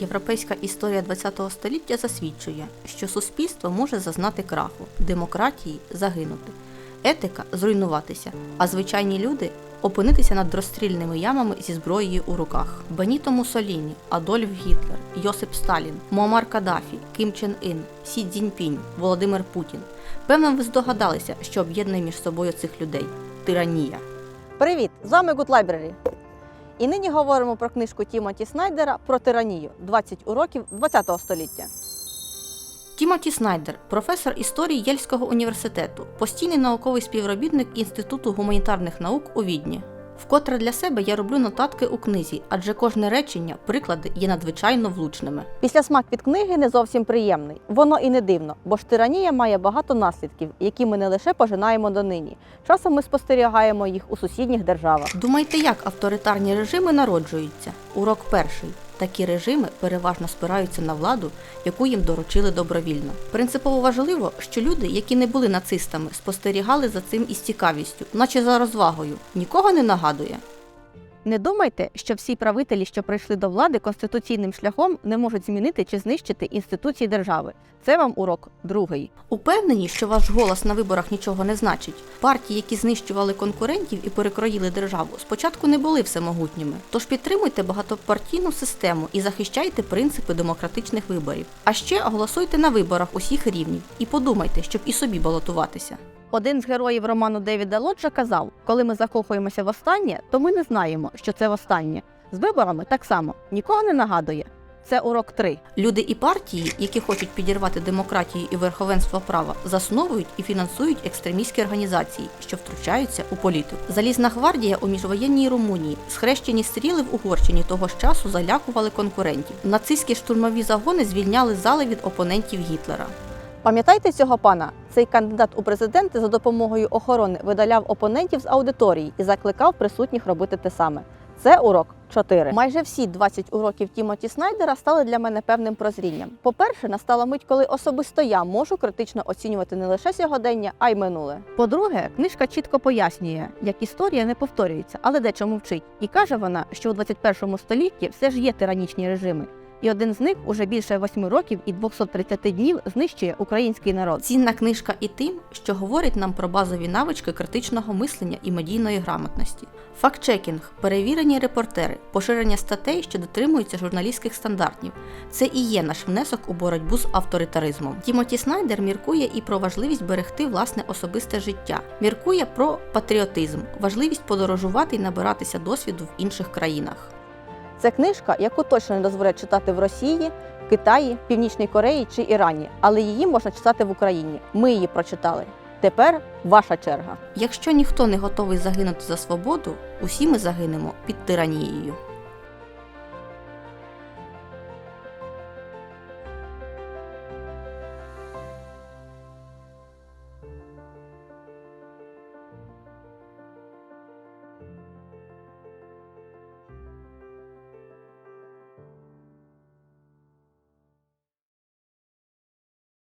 Європейська історія ХХ століття засвідчує, що суспільство може зазнати краху, демократії загинути, етика зруйнуватися, а звичайні люди опинитися над розстрільними ямами зі зброєю у руках. Беніто Муссоліні, Адольф Гітлер, Йосип Сталін, Муаммар Каддафі, Кім Чен Ін, Сі Цзіньпінь, Володимир Путін. Певно, ви здогадалися, що об'єднує між собою цих людей тиранія. Привіт! З вами Good Library. І нині говоримо про книжку Тімоті Снайдера про тиранію 20 уроків ХХ століття. Тімоті Снайдер, професор історії Єльського університету, постійний науковий співробітник Інституту гуманітарних наук у Відні. Вкотре для себе я роблю нотатки у книзі, адже кожне речення, приклади є надзвичайно влучними. Після смак від книги не зовсім приємний. Воно і не дивно, бо ж тиранія має багато наслідків, які ми не лише пожинаємо донині. Часом ми спостерігаємо їх у сусідніх державах. Думайте, як авторитарні режими народжуються? Урок перший. Такі режими переважно спираються на владу, яку їм доручили добровільно. Принципово важливо, що люди, які не були нацистами, спостерігали за цим із цікавістю, наче за розвагою. Нікого не нагадує. Не думайте, що всі правителі, що прийшли до влади конституційним шляхом, не можуть змінити чи знищити інституції держави. Це вам урок другий. Упевнені, що ваш голос на виборах нічого не значить. Партії, які знищували конкурентів і перекроїли державу, спочатку не були всемогутніми. Тож підтримуйте багатопартійну систему і захищайте принципи демократичних виборів. А ще голосуйте на виборах усіх рівнів і подумайте, щоб і собі балотуватися. Один з героїв роману Девіда Лоджа казав: коли ми закохуємося в останнє, то ми не знаємо, що це востаннє. З виборами так само нікого не нагадує. Це урок 3. Люди і партії, які хочуть підірвати демократію і верховенство права, засновують і фінансують екстремістські організації, що втручаються у політику. Залізна гвардія у міжвоєнній Румунії, схрещені стріли в Угорщині того ж часу залякували конкурентів. Нацистські штурмові загони звільняли зали від опонентів Гітлера. Пам'ятаєте цього пана? Цей кандидат у президенти за допомогою охорони видаляв опонентів з аудиторії і закликав присутніх робити те саме. Це урок 4. Майже всі 20 уроків Тімоті Снайдера стали для мене певним прозрінням. По-перше, настала мить, коли особисто я можу критично оцінювати не лише сьогодення, а й минуле. По-друге, книжка чітко пояснює, як історія не повторюється, але дечому вчить. І каже вона, що у 21 столітті все ж є тиранічні режими. І один з них уже більше 8 років і 230 днів знищує український народ. Цінна книжка і тим, що говорить нам про базові навички критичного мислення і медійної грамотності. Фактчекінг, перевірені репортери, поширення статей, що дотримуються журналістських стандартів. Це і є наш внесок у боротьбу з авторитаризмом. Тімоті Снайдер міркує і про важливість берегти власне особисте життя, міркує про патріотизм, важливість подорожувати і набиратися досвіду в інших країнах. Це книжка, яку точно не дозволять читати в Росії, Китаї, Північній Кореї чи Ірані, але її можна читати в Україні. Ми її прочитали. Тепер ваша черга. Якщо ніхто не готовий загинути за свободу, усі ми загинемо під тиранією.